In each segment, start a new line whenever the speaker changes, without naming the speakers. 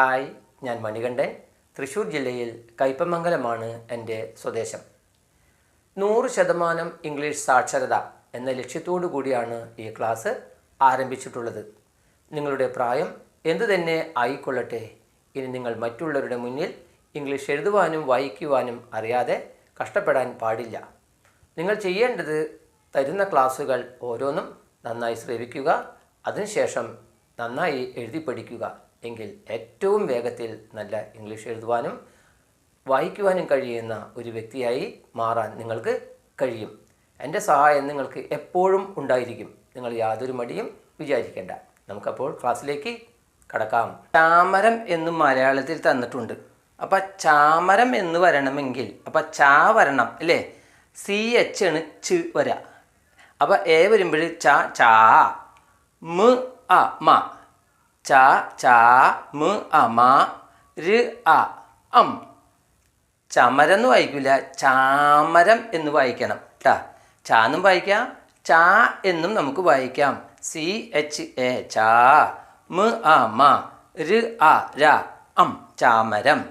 Hi ഞാൻ മണികണ്ഠൻ. തൃശ്ശൂർ ജില്ലയിൽ കൈപ്പമംഗലമാണ് എന്റെ സ്വദേശം. നൂറ് ശതമാനം ഇംഗ്ലീഷ് സാക്ഷരത എന്ന ലക്ഷ്യത്തോടു കൂടിയാണ് ഈ ക്ലാസ് ആരംഭിച്ചിട്ടുള്ളത്. നിങ്ങളുടെ പ്രായം എന്തു തന്നെ ആയിക്കൊള്ളട്ടെ ഇനി നിങ്ങൾ മറ്റുള്ളവരുടെ മുന്നിൽ ഇംഗ്ലീഷ് എഴുതുവാനും വായിക്കുവാനും അറിയാതെ കഷ്ടപ്പെടാൻ പാടില്ല. നിങ്ങൾ ചെയ്യേണ്ടത് തരുന്ന ക്ലാസ്സുകൾ ഓരോന്നും നന്നായി ശ്രവിക്കുക അതിനുശേഷം നന്നായി എഴുതി പഠിക്കുക. എങ്കിൽ ഏറ്റവും വേഗത്തിൽ നല്ല ഇംഗ്ലീഷ് എഴുതുവാനും വായിക്കുവാനും കഴിയുന്ന ഒരു വ്യക്തിയായി മാറാൻ നിങ്ങൾക്ക് കഴിയും. എന്റെ സഹായം നിങ്ങൾക്ക് എപ്പോഴും ഉണ്ടായിരിക്കും. നിങ്ങൾ യാതൊരു മടിയും വിചാരിക്കേണ്ട. നമുക്കപ്പോൾ ക്ലാസ്സിലേക്ക് കടക്കാം. ചാമരം എന്ന് മലയാളത്തിൽ തന്നിട്ടുണ്ട്. അപ്പം ചാമരം എന്ന് വരണമെങ്കിൽ അപ്പം ചാ വരണം അല്ലേ? സി എച്ച് ആണ് ച് വര. അപ്പം എ വരുമ്പോൾ ച ചാ മ അ മ. ച ചാ മ അമ ര് അ അം. ചമരം എന്ന് വായിക്കില്ല ചാമരം എന്ന് വായിക്കണം കേട്ടാ ചാന്നും വായിക്കാം. ചാ എന്നും നമുക്ക് വായിക്കാം. സി എച്ച് എ ചാ മ ആ മ ര് അ ര അം. ചാമരം.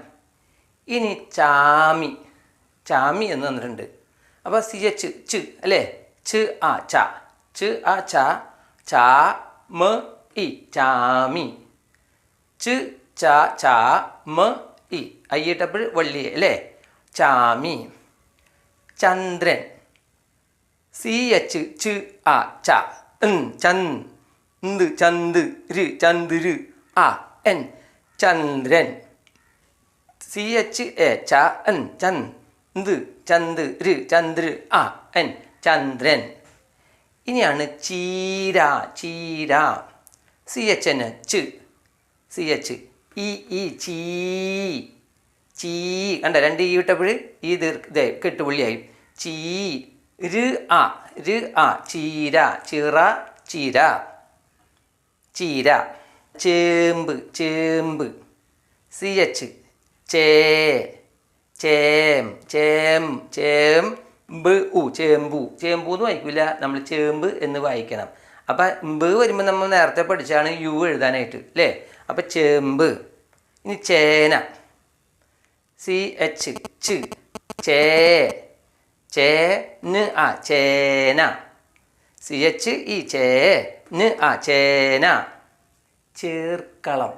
ഇനി ചാമി. ചാമി എന്ന് തന്നിട്ടുണ്ട്. അപ്പോൾ സി എച്ച് ച് അല്ലേ? ച് ആ ച. ച് ആ ച. ചാ മ ഇ ചാമി ച് ച ച മ ഇ. അയ്യിട്ടപ്പോൾ വള്ളി അല്ലേ? ചാമി ചന്ദ്രൻ. സി എച്ച് ച് ആ ച ചന്ദ്. ചന്ദ് ചന്ദ് ര് ആ എൻ. ചന്ദ്രൻ. സി എച്ച് എ ച എൻ ചന്ദ്. ചന്ദ് ര് ചന്ദ്ര ആ എൻ. ചന്ദ്രൻ. ഇനിയാണ് ചീര ചീര. C H N H C H E E ചീ ചീ കണ്ട? രണ്ട് ഈ വിട്ടപ്പോൾ ഈ ദീർഘ ഇതേ കെട്ടുപുള്ളിയായി. ചീ ര് ആ ര് ആ ചീര ചിറ ചീര. ചീര. ചേമ്പ് ചേമ്പ്. സി എച്ച് ചേ ചേം ചേം ചേമ്പ് ഉ ചേമ്പു. ചേമ്പു എന്ന് വായിക്കില്ല നമ്മൾ ചേമ്പ് എന്ന് വായിക്കണം. അപ്പം ബ് വരുമ്പോൾ നമ്മൾ നേരത്തെ പഠിച്ചാണ് യു എഴുതാനായിട്ട് അല്ലേ അപ്പം ചേമ്പ് ഇനി ചേന. സി എച്ച് ച് ചേ ചേ ന് ആ ചേന. സി എച്ച് ഇ ചേ ന് ആ ചേന. ചേർക്കളം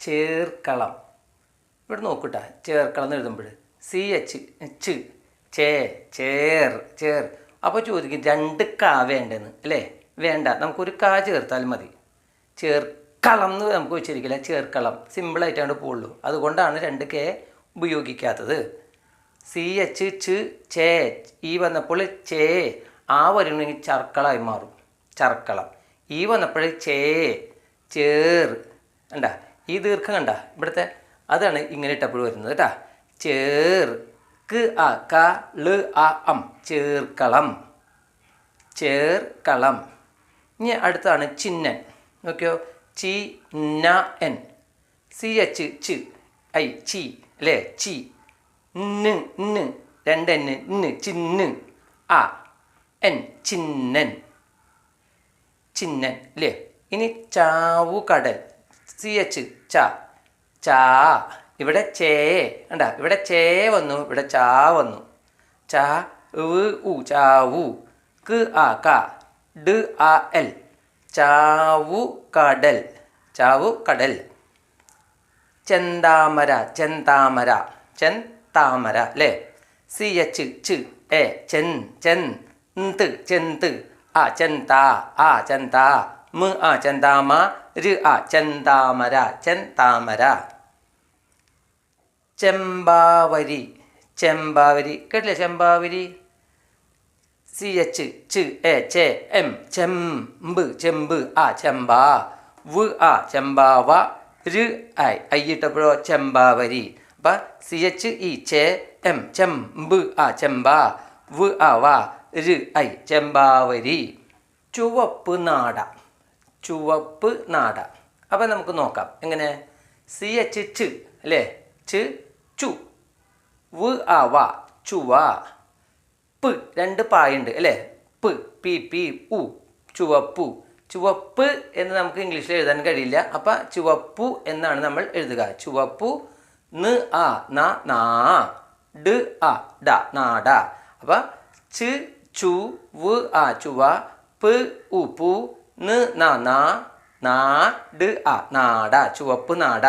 ചേർക്കളം. ഇവിടെ നോക്കൂട്ടാ ചേർക്കളം എന്ന് എഴുതുമ്പോൾ സി എച്ച് എച്ച് ചേ ചേർ ചേർ. അപ്പോൾ ചോദിക്കും രണ്ട് കാ വേണ്ടെന്ന് അല്ലേ വേണ്ട. നമുക്കൊരു കാ ചേർത്താൽ മതി. ചേർക്കളം എന്ന് നമുക്ക് വെച്ചിരിക്കില്ല? ചേർക്കളം സിമ്പിളായിട്ടാണ് പോവുള്ളൂ. അതുകൊണ്ടാണ് രണ്ട് കെ ഉപയോഗിക്കാത്തത്. സി എച്ച് ച് ചേ ഈ വന്നപ്പോൾ ചേ ആ വരുന്നെങ്കിൽ ചർക്കളായി മാറും. ചർക്കളം. ഈ വന്നപ്പോൾ ചേ ചേർ. കണ്ട? ഈ ദീർഘം കണ്ട? ഇവിടുത്തെ അതാണ് ഇങ്ങനെ ഇട്ടപ്പോൾ വരുന്നത് കേട്ടാ. ചേർ. ക് അ ക ൾ അ അം. ചേർക്കളം ചേർക്കളം ഇനി അടുത്താണ് ചിന്നൻ. നോക്കിയോ? ചി ന എൻ. സി എച്ച് ചി. ഐ ചി. അല്ലേ? ചി. ന് രണ്ട് എൻ ന്. ചിന്ന്. ആ. എൻ ചിന്നൻ. ചിന്നൻ അല്ലേ? ഇനി ചാവു കടൽ. സി എച്ച് ച. ചാ. ഇവിടെ ചേ. കണ്ട? ഇവിടെ ചേ വന്നു. ഇവിടെ ചാ വന്നു. ചാ ഉ ചാവു. ക് ആ ക. ഡ് ആ എൽ. ചാവു കടൽ. ചാവു കടൽ. ചെന്താമര ചെന്താമര ചെൻ താമര അല്ലേ സി എച്ച് ച് എ ചെൻ ചെൻ ന്ത് ചെന്ത്. ആ ചെന്താ ആ ചെന്താ. മ് ആ ചെന്താമ ര് ആ ചെന്താമര ചെന്താമര. ചെമ്പാവരി ചെമ്പാവരി. കേട്ടില്ലേ ചെമ്പാവരി? സി എച്ച് ച് എ ചെ എം ചെമ്പ് ചെമ്പ് ആ ചെമ്പ വ് ആ ചെമ്പാവ ര് ഐ ഐയിട്ടപ്പോഴോ ചെമ്പാവരി. അപ്പം സി എച്ച് ഇ ചെ എം ചെമ്പ് ആ ചെമ്പ വ് ആ വ ര് ഐ ചെമ്പാവരി. ചുവപ്പ് നാട ചുവപ്പ് നാട. അപ്പം നമുക്ക് നോക്കാം എങ്ങനെ? സി എച്ച് ചു അല്ലേ? ചു ചു. വ് ആ വ ചുവ. പ് രണ്ട് പായുണ്ട് അല്ലേ? പ് പി പി ഉ ചുവപ്പു. ചുവപ്പ് എന്ന് നമുക്ക് ഇംഗ്ലീഷിൽ എഴുതാൻ കഴിയില്ല. അപ്പം ചുവപ്പു എന്നാണ് നമ്മൾ എഴുതുക. ചുവപ്പു ന് ആ ന നാ ഡ് അ ഡ നാട അപ്പം ച് ചു വ് ആ ചുവ പ് ഉ പു ന് ന നാ നാ ഡ് അ നാട ചുവപ്പ് നാട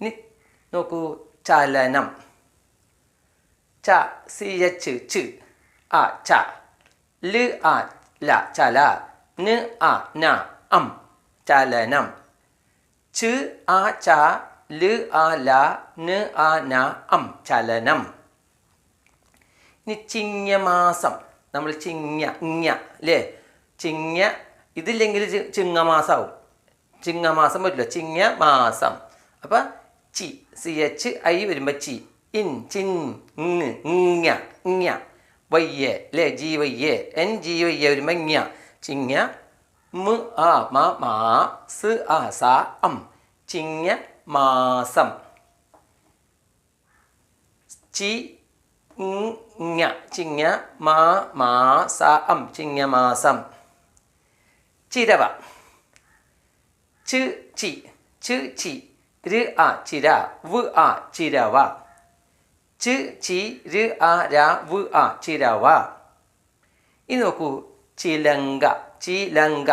ഇനി നോക്കൂ. ചലനം. ച സി എച്ച് ച്. ആ ച ൽ ആ ല ചല ന് ആ ന അം ചലനം. ച് ആ ച ൽ ആ ല ന് ആ ന അം ചലനം. ഇനി ചിങ്ങമാസം നമ്മൾ ചിങ്ങ ഇങ്ങ അല്ലേ ചിങ്ങ ഇതില്ലെങ്കിൽ ചിങ്ങമാസമാവും ചിങ്ങമാസം പറ്റില്ല. ചിങ്ങമാസം അപ്പം ചി സി എച്ച് ഐ വരുമ്പോൾ ചി. ഇൻ ചിൻ ഇങ് ഇങ്ങ ഇങ്ങ വയ്യേ അല്ലേ ജി വയ്യേ. എൻ ജി വയ്യ ഒരു ഇങ്ങ ചിങ്ങ മ് ആ മ മാ സ് ആ സ അം. ചിങ്ങ മാസം. ചി ഇങ്ങ ചിങ്ങ മാ മാ സ അം. ചിങ്ങമാസം ചിരവ. ചി ചി. ചി ചി. ര് ആ ചിര. വ് ആ ചിരവ. ച് ചി ര് ആ രാ വ് ആ ചിരവ ഇനി നോക്കൂ. ചിലങ്ക ചിലങ്ക.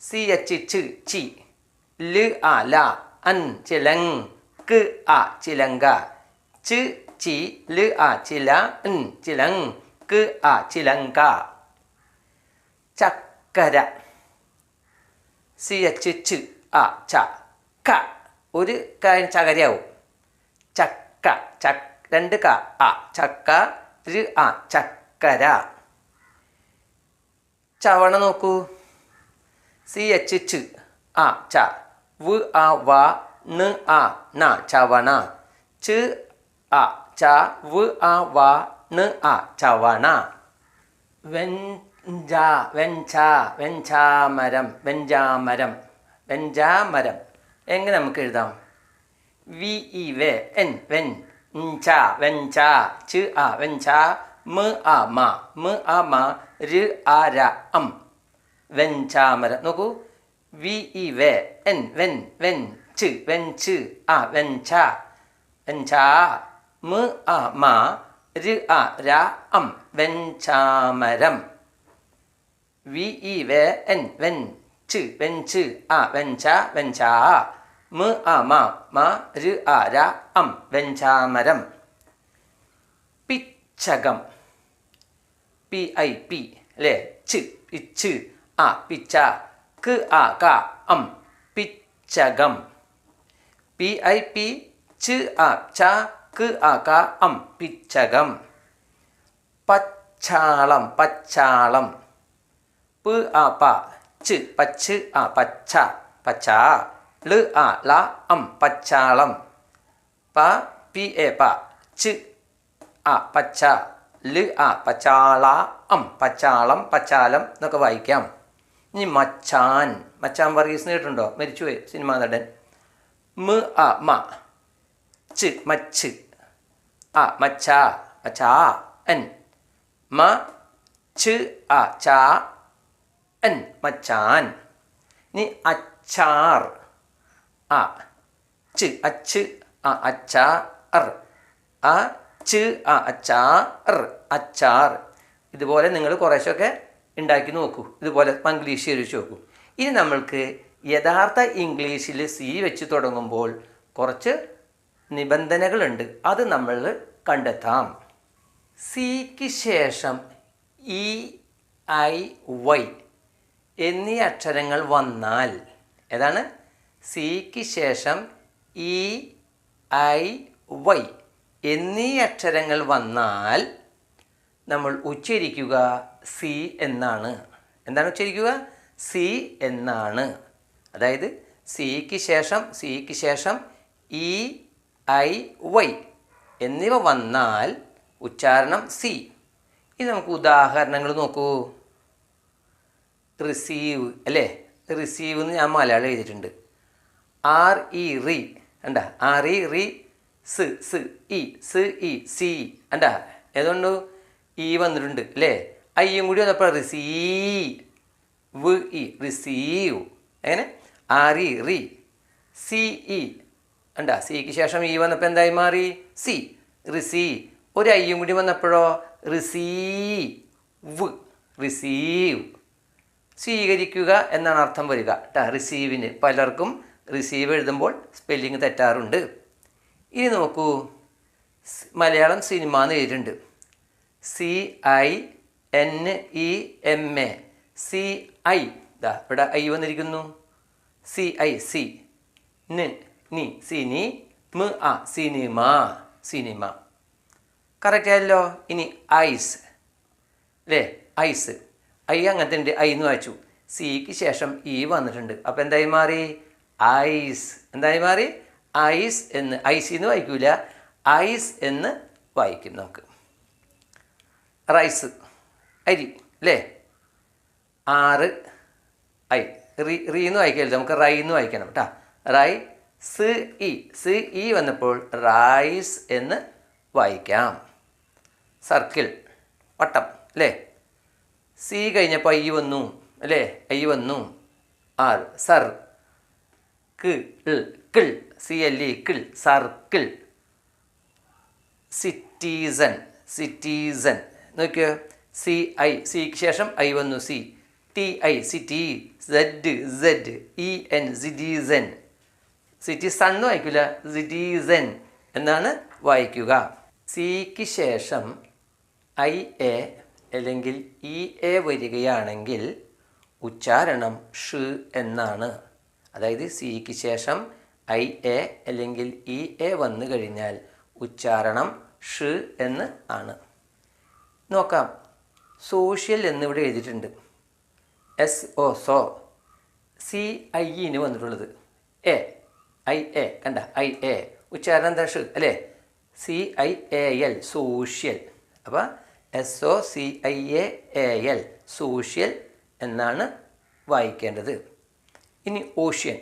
സി എച്ച് ച് ചി. ൽ ആ ല അൻ ചിലങ് ക് ആ ചിലങ്ക. ച് ചി ൽ ആ ചില അൻ ചിലങ് ക് ആ ചിലങ്ക. ചക്കര. സി എച്ച് ച് ആ ച ക. ഒരു കാര്യം ചകരയാവും. ചക്ക ചക് രണ്ട് ക ആ ചക്ക ര് ആ ചക്കര. ചവണ നോക്കൂ. സി എച്ച് ച്. ആ ച. വ് ആ വ ന് ആ ന. ചവണ. ച് ആ ച. വ് ആ വ ന് ആ ചവണ. വെഞ്ച വെഞ്ച വെഞ്ചാമരം വെഞ്ചാമരം വെഞ്ചാമരം എങ്ങനെ നമുക്ക് എഴുതാം? വി ഇ വെ എൻ വെൻ ഞ്ച വെഞ്ച ച് ആ വെഞ്ച മ് ആ മ മ് ആ മ ര് ആ ര അം വെഞ്ചാമരം നോക്കൂ. വി ഇ വെ എൻ വെൻ വെൻ ച് വെൻ ച് ആ വെഞ്ച വെഞ്ച മ് ആ മ ര് ആ ര അം വെഞ്ചാമരം വി ഇ വെ എൻ വെൻ ച് വെൻ ച് ആ വെഞ്ച വെഞ്ച മ് ആ മ മാ ര് ആ ര അം വെഞ്ചാമരം. പിച്ചകം. പി ഐ പി അല്ലേ ച് പിച്ച് ആ പിച്ച ക് ആ ക അം പിച്ചകം. പി ഐ പി ച് ആ ച ക് ആ ക അം പിച്ചകം. പച്ചാളം പച്ചാളം. പ് ആ പ ച് പച്ച് ആ പച്ച പച്ച. ൽ ആ ല അം പച്ചാളം. പ പി എ പ ച് ആ പച്ച ൽ ആ പച്ചാള അം പച്ചാളം പച്ചാലം എന്നൊക്കെ വായിക്കാം. ഇനി മച്ചാൻ. മച്ചാൻ വർഗീസ് കേട്ടിട്ടുണ്ടോ? മരിച്ചുപോയി സിനിമാ നടൻ. മ അ മ ച് മച്ച്. അ മച്ച മച്ച എൻ. മ ച് അ ച എൻ മച്ചാൻ. ഇനി അച്ചാർ. ആ ച് അച്ച് ആ അർ. ആ ച് ആ അർ അച്ചാർ. ഇതുപോലെ നിങ്ങൾ കുറേശ്ശൊക്കെ ഉണ്ടാക്കി നോക്കൂ. ഇതുപോലെ മംഗ്ലീഷ് എഴുതി നോക്കൂ. ഇനി നമ്മൾക്ക് യഥാർത്ഥ ഇംഗ്ലീഷിൽ സി വെച്ച് തുടങ്ങുമ്പോൾ കുറച്ച് നിബന്ധനകളുണ്ട്. അത് നമ്മൾ കണ്ടെത്താം. സിക്ക് ശേഷം ഇ ഐ വൈ എന്നീ അക്ഷരങ്ങൾ വന്നാൽ ഏതാണ്? സിക്ക് ശേഷം ഇ ഐ വൈ എന്നീ അക്ഷരങ്ങൾ വന്നാൽ നമ്മൾ ഉച്ചരിക്കുക സി എന്നാണ്. എന്താണ് ഉച്ചരിക്കുക? സി എന്നാണ്. അതായത് സിക്ക് ശേഷം സിക്ക് ശേഷം ഇ ഐ വൈ എന്നിവ വന്നാൽ ഉച്ചാരണം സി. ഇനി നമുക്ക് ഉദാഹരണങ്ങൾ നോക്കൂ. റിസീവ് അല്ലേ? റിസീവ് എന്ന് ഞാൻ മലയാളം എഴുതിയിട്ടുണ്ട്. ആർ ഇ റി. അണ്ട ആർ ഇ റി സ് സ് ഇ സ് ഇ സി അണ്ട ഏതുകൊണ്ട്? ഈ വന്നിട്ടുണ്ട് അല്ലേ? ഐയും കൂടി വന്നപ്പോൾ റിസീ വ് ഇ റിസീവ്. എങ്ങനെ? ആർ ഇ റി സി ഇ. അണ്ട സിക്ക് ശേഷം ഇ വന്നപ്പോൾ എന്തായി മാറി? സി റിസീ ഒരു ഐയും കൂടി വന്നപ്പോഴോ? റിസീവ്. റിസീവ്. സ്വീകരിക്കുക എന്നാണ് അർത്ഥം വരിക. കേട്ടോ റിസീവിന് പലർക്കും റിസീവ് എഴുതുമ്പോൾ സ്പെല്ലിങ് തെറ്റാറുണ്ട്. ഇനി നോക്കൂ. മലയാളം സിനിമ എന്ന് എഴുതിയിട്ടുണ്ട്. C I N E M A C I ദാ ഇവിടെ ഐ വന്നിരിക്കുന്നു. സി ഐ സി ന് നി സിനി മ ആ സിനിമ സിനിമ കറക്റ്റ് ആയല്ലോ. ഇനി ഐസ്. അല്ലേ ഐസ്. ഐ അങ്ങനത്തെ ഉണ്ട്. ഐ എന്ന് വായിച്ചു. സിക്ക് ശേഷം ഇ വന്നിട്ടുണ്ട്. അപ്പോൾ എന്തായി മാറി? ഐസ്. എന്തായി മാറി? ഐസ് എന്ന് ഐസ് എന്ന് വായിക്കൂല. ഐസ് എന്ന് വായിക്കും നമുക്ക്. റൈസ് അരി അല്ലേ ആറ് ഐ റീ റീ എന്ന് വായിക്കരുത്. നമുക്ക് റൈ എന്ന് വായിക്കണം കേട്ടോ റൈ സ് ഇ. സ് ഇ വന്നപ്പോൾ റൈസ് എന്ന് വായിക്കാം. സർക്കിൾ വട്ടം അല്ലേ സി കഴിഞ്ഞപ്പോൾ ഐ വന്നു അല്ലേ ഐ വന്നു ആറ്. Circle C L E കിൾ സർക്കിൾ സിറ്റീസൺ സിറ്റീസൺ. നോക്കിയോ? സി ഐ സിക്ക് ശേഷം ഐ വന്നു. C T I city Z Z E N citizen. Citizen എന്ന് വായിക്കില്ല സിറ്റീസൺ എന്നാണ് വായിക്കുക. സിക്ക് ശേഷം ഐ എ അല്ലെങ്കിൽ ഇ എ വരികയാണെങ്കിൽ ഉച്ചാരണം ഷ് എന്നാണ്. അതായത് സിക്ക് ശേഷം ഐ എ അല്ലെങ്കിൽ ഇ എ വന്നു കഴിഞ്ഞാൽ ഉച്ചാരണം ഷ് എന്ന് ആണ്. നോക്കാം. സോഷ്യൽ എന്നിവിടെ എഴുതിയിട്ടുണ്ട്. എസ് ഒ സോ സി ഐ ഇന് വന്നിട്ടുള്ളത്. എ ഐ എ കണ്ട ഐ എ ഉച്ചാരണം എന്താ ഷ്? അല്ലേ? C I A L social അപ്പോൾ S O C I A A L social എന്നാണ് വായിക്കേണ്ടത്. ഇനി ഓഷ്യൻ.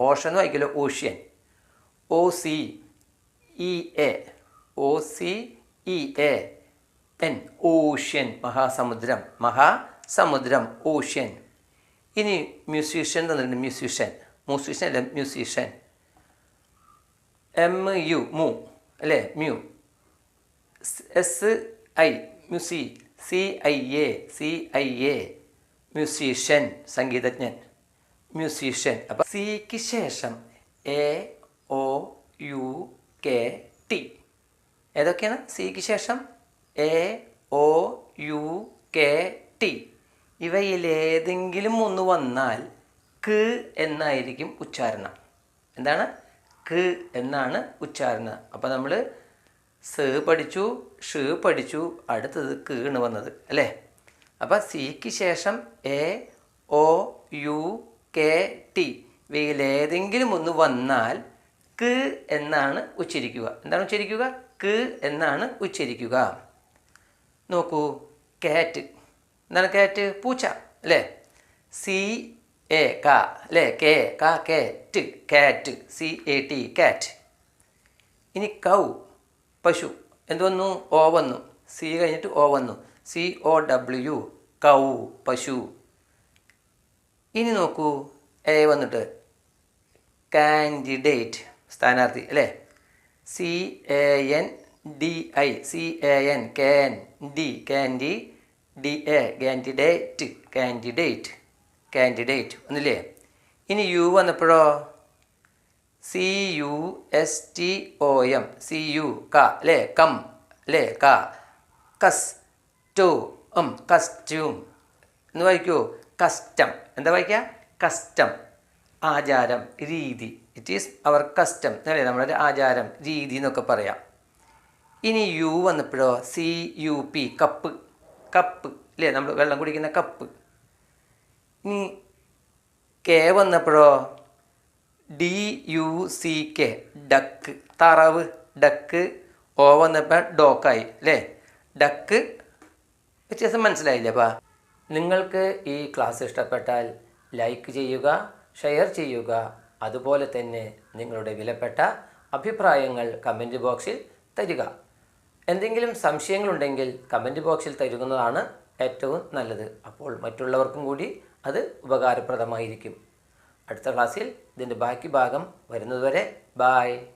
ഓഷൻ എന്ന് ocean. O C E A. O C E A. N ocean മഹാസമുദ്രം. മഹാസമുദ്രം ഓഷ്യൻ. ഇനി മ്യൂസീഷ്യൻ തന്നിട്ടുണ്ട്. മ്യൂസീഷ്യൻ. മ്യൂസീഷ്യൻ അല്ല മ്യൂസീഷ്യൻ. എം യു മു അല്ലേ? മ്യൂ. S I മ്യൂസി C I A C I A. Musician സംഗീതജ്ഞൻ. മ്യൂസീഷ്യൻ അപ്പം സിക്ക് ശേഷം A O U K T. ഏതൊക്കെയാണ്? സിക്ക് ശേഷം A O U K T. ഇവയിലേതെങ്കിലും ഒന്ന് വന്നാൽ ക് എന്നായിരിക്കും ഉച്ചാരണം. എന്താണ്? ക് എന്നാണ് ഉച്ചാരണം. അപ്പോൾ നമ്മൾ സ് പഠിച്ചു ഷ് പഠിച്ചു അടുത്തത് ക് ആണ് വന്നത്. അല്ലേ? അപ്പോൾ സിക്ക് ശേഷം A O U K T. ഇവയിലേതെങ്കിലും ഒന്ന് വന്നാൽ ക് എന്നാണ് ഉച്ചരിക്കുക. എന്താണ് ഉച്ചരിക്കുക? ക് എന്നാണ് ഉച്ചരിക്കുക. നോക്കൂ. കാറ്റ്. എന്താണ് കാറ്റ്? പൂച്ച. അല്ലേ? സി എ ക. അല്ലേ? കെ ക cat. Cat. C A T. Cat. ഇനി കൗ. പശു. എന്ത് വന്നു ഓ വന്നു. സി കഴിഞ്ഞിട്ട് ഓ വന്നു. C O W. കൗ. പശു. ഇനി നോക്കൂ എ വന്നിട്ട്. കാൻഡിഡേറ്റ് സ്ഥാനാർത്ഥി അല്ലേ? C A N D I C A N can ഡി കാൻഡി D A candidate candidate candidate ഒന്നില്ലേ ഇനി U വന്നപ്പോഴോ? C U S T O M C U ക അല്ലേ? കം അല്ലേ? ക കസ് ടു എം കസ്റ്റ്യൂം എന്ന് വായിക്കൂ. കസ്റ്റം. എന്താ വായിക്കുക കസ്റ്റം. ആചാരം രീതി. ഇറ്റ് ഈസ് അവർ കസ്റ്റം അല്ലേ? നമ്മളൊരു ആചാരം രീതി എന്നൊക്കെ പറയാം. ഇനി U വന്നപ്പോഴോ? C U P cup. Cup. അല്ലേ? നമ്മൾ വെള്ളം കുടിക്കുന്ന കപ്പ്. ഇനി K വന്നപ്പോഴോ? D U C K duck തറവ്. Duck O വന്നപ്പോൾ ഡോക്കായി. അല്ലേ? ഡക്ക് വ്യത്യാസം മനസ്സിലായില്ലേ അപ്പാ? നിങ്ങൾക്ക് ഈ ക്ലാസ് ഇഷ്ടപ്പെട്ടാൽ ലൈക്ക് ചെയ്യുക ഷെയർ ചെയ്യുക. അതുപോലെ തന്നെ നിങ്ങളുടെ വിലപ്പെട്ട അഭിപ്രായങ്ങൾ കമന്റ് ബോക്സിൽ തരിക. എന്തെങ്കിലും സംശയങ്ങളുണ്ടെങ്കിൽ കമന്റ് ബോക്സിൽ തരുന്നതാണ് ഏറ്റവും നല്ലത്. അപ്പോൾ മറ്റുള്ളവർക്കും കൂടി അത് ഉപകാരപ്രദമായിരിക്കും. അടുത്ത ക്ലാസ്സിൽ ഇതിന്റെ ബാക്കി ഭാഗം വരുന്നതുവരെ ബായ്